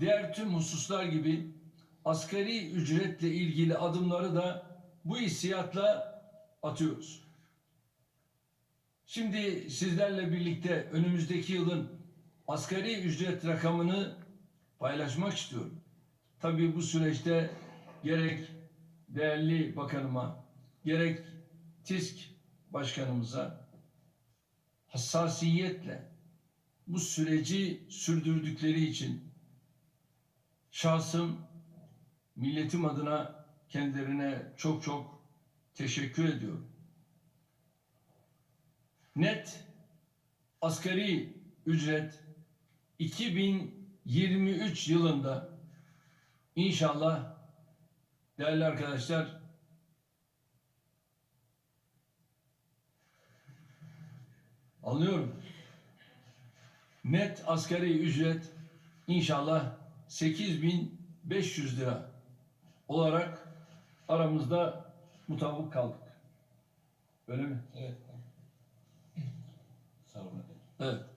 diğer tüm hususlar gibi asgari ücretle ilgili adımları da bu hissiyatla atıyoruz. Şimdi sizlerle birlikte önümüzdeki yılın asgari ücret rakamını paylaşmak istiyorum. Tabii bu süreçte gerek değerli bakanıma, gerek TİSK başkanımıza hassasiyetle bu süreci sürdürdükleri için şahsım milletim adına kendilerine çok çok teşekkür ediyorum. Net asgari ücret 2023 yılında inşallah değerli arkadaşlar Anlıyorum. Net asgari ücret inşallah 8500 lira olarak aramızda mutabık kaldık. Öyle mi? Evet. Sağ olun. Evet.